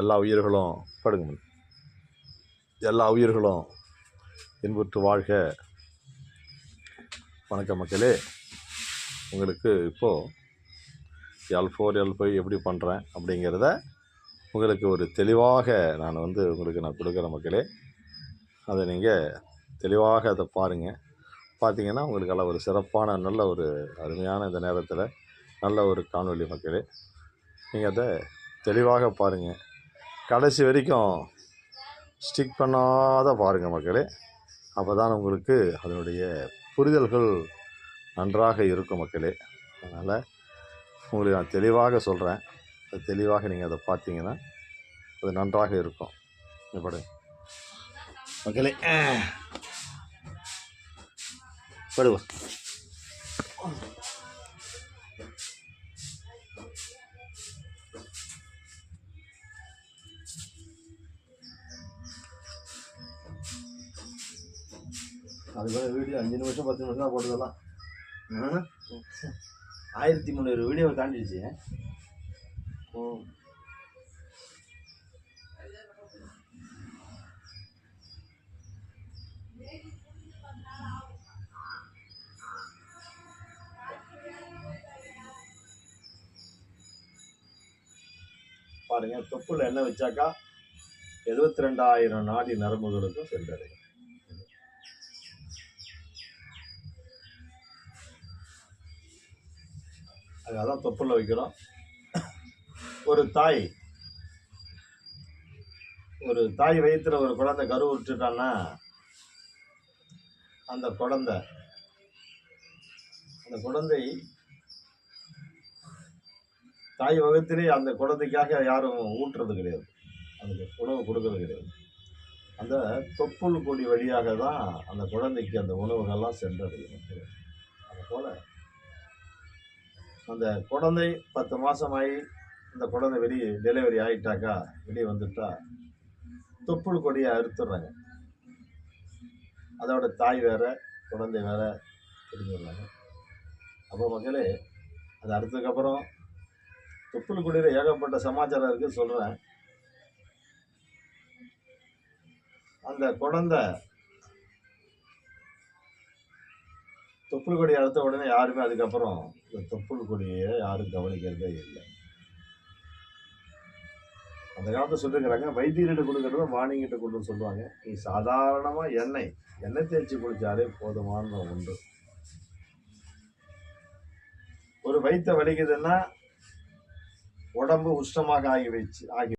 எல்லா உயிர்களும் படுங்க எல்லா உயிர்களும் இன்புற்று வாழ்க. வணக்கம் மக்களே. உங்களுக்கு இப்போது எல் ஃபோர் எல் ஃபைவ் எப்படி பண்ணுறேன் அப்படிங்கிறத உங்களுக்கு ஒரு தெளிவாக நான் வந்து உங்களுக்கு நான் கொடுக்குறேன் மக்களே. அதை நீங்கள் தெளிவாக அதை பாருங்கள் பார்த்தீங்கன்னா உங்களுக்கு எல்லாம் ஒரு சிறப்பான நல்ல ஒரு அருமையான இந்த நேரத்தில் நல்ல ஒரு காணொலி மக்களே. நீங்கள் அதை தெளிவாக பாருங்கள் கடைசி வரைக்கும் ஸ்டிக் பண்ணாத பாருங்கள் மக்களே. அப்போ தான் உங்களுக்கு அதனுடைய புரிதல்கள் நன்றாக இருக்கும் மக்களே. அதனால் உங்களுக்கு நான் தெளிவாக சொல்கிறேன் அது தெளிவாக நீங்கள் அதை பார்த்தீங்கன்னா அது நன்றாக இருக்கும். இங்க மக்களே படுவா அது கூட வீடியோ அஞ்சு நிமிஷம் பத்து நிமிஷம் தான் போட்டதெல்லாம். ஆயிரத்தி முந்நூறு வீடியோ தாண்டிடுச்சு. ஓ பாருங்க தொப்புல எண்ணெய் வச்சாக்கா எழுபத்தி ரெண்டாயிரம் நாடி நரம்புகளுக்கும் சென்றடையும். அதான் தொப்புல வைக்கிறோம். ஒரு தாய். ஒரு தாய் வயிற்றில் ஒரு குழந்தை கரு விட்டுட்டான்னா அந்த குழந்தை அந்த குழந்தை தாய் வகுத்திலே அந்த குழந்தைக்காக யாரும் ஊட்டுறது கிடையாது. அதுக்கு உணவு கொடுக்கறது கிடையாது. அந்த தொப்புள் கொடி வழியாக தான் அந்த குழந்தைக்கு அந்த உணவுகள்லாம் சென்றடையும் அதுபோல் அந்த குழந்தை பத்து மாதமாகி அந்த குழந்தை வெளியே டெலிவரி ஆகிட்டாக்கா வெளியே வந்துட்டா தொப்புள் கொடியை அறுத்துடுறாங்க. அதோட தாய் வேற குழந்தை வேற பிரிஞ்சிடுறாங்க அப்போ மக்களே அது அறுத்ததுக்கப்புறம் தொப்புள் கொடியில் ஏகப்பட்ட சமாச்சாரம் இருக்குது சொல்கிறேன் அந்த குழந்தை தொப்புள் கொடி அறுத்த உடனே யாருமே அதுக்கப்புறம் இந்த தொப்புள் கொடியை யாரும் கவனிக்கிறதே இல்லை. அந்த காலத்தில் சொல்லிருக்கிறாங்க வைத்தியர்கிட்ட கொடுக்குறத வாணிங்கிட்ட கொண்டு சொல்லுவாங்க. நீ சாதாரணமாக எண்ணெய் எண்ணெய் தேய்ச்சி குளிச்சாலே போதுமான ஒன்று ஒரு வயிற்ற வலிக்குதுன்னா உடம்பு உஷ்ணமாக ஆகி வச்சு ஆகி